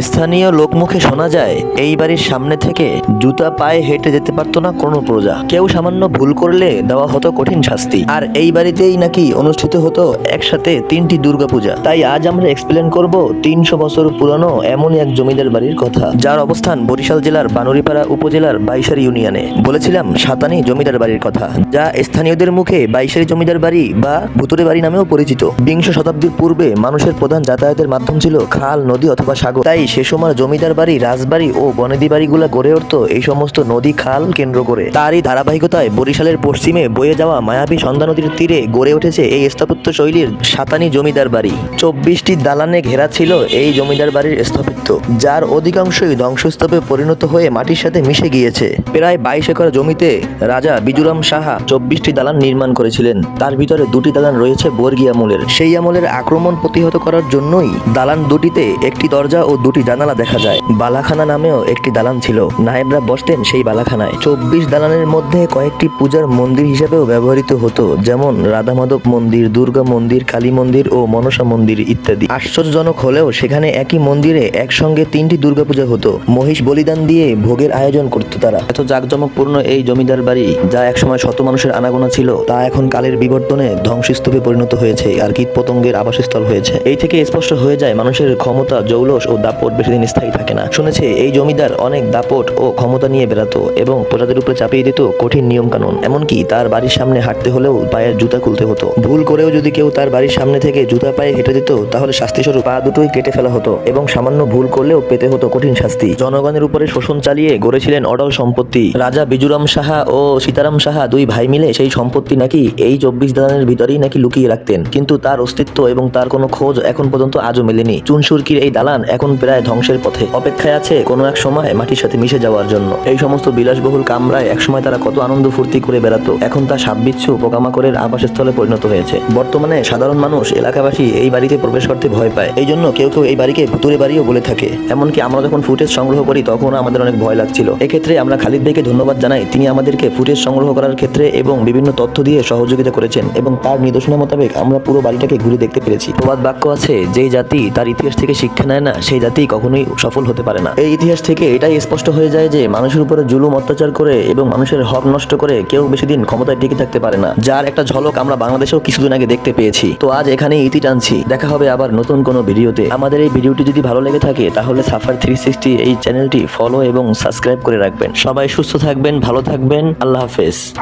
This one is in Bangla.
স্থানীয় লোকমুখে শোনা যায়, এই বাড়ির সামনে থেকে জুতা পায়ে হেঁটে যেতে পারতো না কোনো প্রজা। কেউ সামান্য ভুল করলে দেওয়া হতো কঠিন শাস্তি। আর এই বাড়িতেই নাকি অনুষ্ঠিত হতো একসাথে তিনটি দুর্গাপূজা। তাই আজ আমরা এক্সপ্লেন করব তিনশো বছর পুরনো এমনই এক জমিদার বাড়ির কথা, যার অবস্থান বরিশাল জেলার বানুরিপাড়া উপজেলার বাইশারি ইউনিয়নে। বলেছিলাম, সাতানি জমিদার বাড়ির কথা, যা স্থানীয়দের মুখে বাইশারি জমিদার বাড়ি বা ভুতুরে বাড়ি নামেও পরিচিত। বিংশ শতাব্দীর পূর্বে মানুষের প্রধান যাতায়াতের মাধ্যম ছিল খাল, নদী অথবা সাগর। তাই সে সময় জমিদার বাড়ি, রাজবাড়ি ও বনেদি বাড়িগুলো গড়ে উঠতো এই সমস্ত নদী খাল কেন্দ্র করে। তারই ধারাবাহিকতায় বরিশালের পশ্চিমে বয়ে যাওয়া মায়াবী সন্ধ্যা নদীর তীরে গড়ে উঠেছে এই স্থাপত্য শৈলীর সাতানি জমিদার বাড়ি। চব্বিশটি দালানে ঘেরা ছিল এই জমিদার বাড়ির স্থাপত্য যার অধিকাংশই ধ্বংসস্তূপে পরিণত হয়ে মাটির সাথে মিশে গিয়েছে। প্রায় বাইশ একর জমিতে রাজা বিজুরাম সাহা চব্বিশটি দালান নির্মাণ করেছিলেন। তার ভিতরে দুটি দালান রয়েছে বর্গী আমলের। সেই আমলের আক্রমণ প্রতিহত করার জন্যই দালান দুটিতে একটি দরজা ও দুটি জানালা দেখা যায়। বালাখানা নামেও একটি দালান ছিল। নায়েবরা বসতেন সেই বালাখানায়। চব্বিশ দালানের মধ্যে কয়েকটি পূজার মন্দির হিসেবেও ব্যবহৃত হতো, যেমন রাধা মাধব মন্দির, দুর্গা মন্দির, কালী মন্দির ও মনসা মন্দির ইত্যাদি। আশ্চর্যজনক হলেও সেখানে একই মন্দিরে একসঙ্গে তিনটি দুর্গাপূজা হতো। মহিষ বলিদান দিয়ে ভোগের আয়োজন করতো তারা। এত জাঁকজমকপূর্ণ এই জমিদার বাড়ি, যা একসময় শত মানুষের আনাগোনা ছিল, তা এখন কালের বিবর্তনে ধ্বংসস্তূপে পরিণত হয়েছে, আর কীট পতঙ্গের আবাসস্থল হয়েছে। এই থেকে স্পষ্ট হয়ে যায় মানুষের ক্ষমতা, জৌলস ও দাপট বেশি দিন স্থায়ী থাকে না। শুনেছে এই জমিদার অনেক দাপট ও ক্ষমতা নিয়ে বেড়াতো এবং প্রজাদের উপরে চাপিয়ে দিত কঠিন নিয়ম কানুন এমনকি তার বাড়ির সামনে হাঁটতে হলেও পায়ের জুতা খুলতে হতো। ভুল করেও যদি কেউ তার বাড়ির সামনে থেকে জুতা পায়ে হেঁটে দিত, তাহলে শাস্তিস্বরূপ পা দুটোই কেটে ফেলা হতো এবং সামান্য ভুল করলেও পেতে হতো কঠিন শাস্তি। জনগণের উপরে শোষণ চালিয়ে গড়েছিলেন অডল সম্পত্তি। রাজা বিজুরাম সাহা ও সীতারাম সাহা দুই ভাই মিলে সেই সম্পত্তি নাকি এই চব্বিশ দালানের ভিতরেই নাকি লুকিয়ে রাখতেন। কিন্তু তার অস্তিত্ব এবং তার কোনো খোঁজ এখন পর্যন্ত আজও মেলেনি। চুনসুরকির এই দালান এখন প্রায় ধ্বংসের পথে অপেক্ষায় আছে কোনো এক সময় মাটির সাথে মিশে যাওয়ার জন্য। এই সমস্ত বিলাসবহুল কামরায় একসময় তারা কত আনন্দ ফুর্তি করে বেড়াতো, এখন তা সাববিচ্ছু পোকামাকড়ের আবাসস্থলে পরিণত হয়েছে। বর্তমানে সাধারণ মানুষ এলাকাবাসী এই বাড়িতে প্রবেশ করতে ভয় পায়। এই জন্য কেউ কেউ এই বাড়িকে ভুতুরে বাড়িও বলে থাকে। এমনকি আমরা যখন ফুটেজ সংগ্রহ করি তখন আমাদের অনেক ভয় লাগছিল। এক্ষেত্রে আমরা খালিদ ভাইকে ধন্যবাদ জানাই। তিনি আমাদেরকে ফুটেজ সংগ্রহ করার ক্ষেত্রে এবং বিভিন্ন তথ্য দিয়ে সহযোগিতা করেছেন এবং তার নির্দেশনা মোতাবেক আমরা পুরো বাড়িটাকে ঘুরে দেখতে পেরেছি। প্রবাদ বাক্য আছে যে জাতি তার ইতিহাস থেকে শিক্ষা নেয় না, সেই জাতি কখনোই সফল হতে পারে না। এই ইতিহাস থেকে এটাই স্পষ্ট হয়ে যায় যে মানুষের উপরে জুলুম, অত্যাচার করে এবং মানুষের হক নষ্ট করে কেউ বেশি দিন ক্ষমতায় টিকে থাকতে পারে না। যার একটা ঝলক আমরা বাংলাদেশেও কিছুদিন আগে দেখতে পেয়েছি। তো আজ এখানে ইতি টানছি। দেখা হবে আবার নতুন কোনো ভিডিওতে। আমাদের এই ভিডিওটি যদি ভালো লেগে থাকে, তাহলে সাফার থ্রি সিক্সটি এই চ্যানেলটি ফলো এবং সাবস্ক্রাইব করে রাখবেন। সবাই সুস্থ থাকবেন, ভালো থাকবেন। আল্লাহ হাফেজ।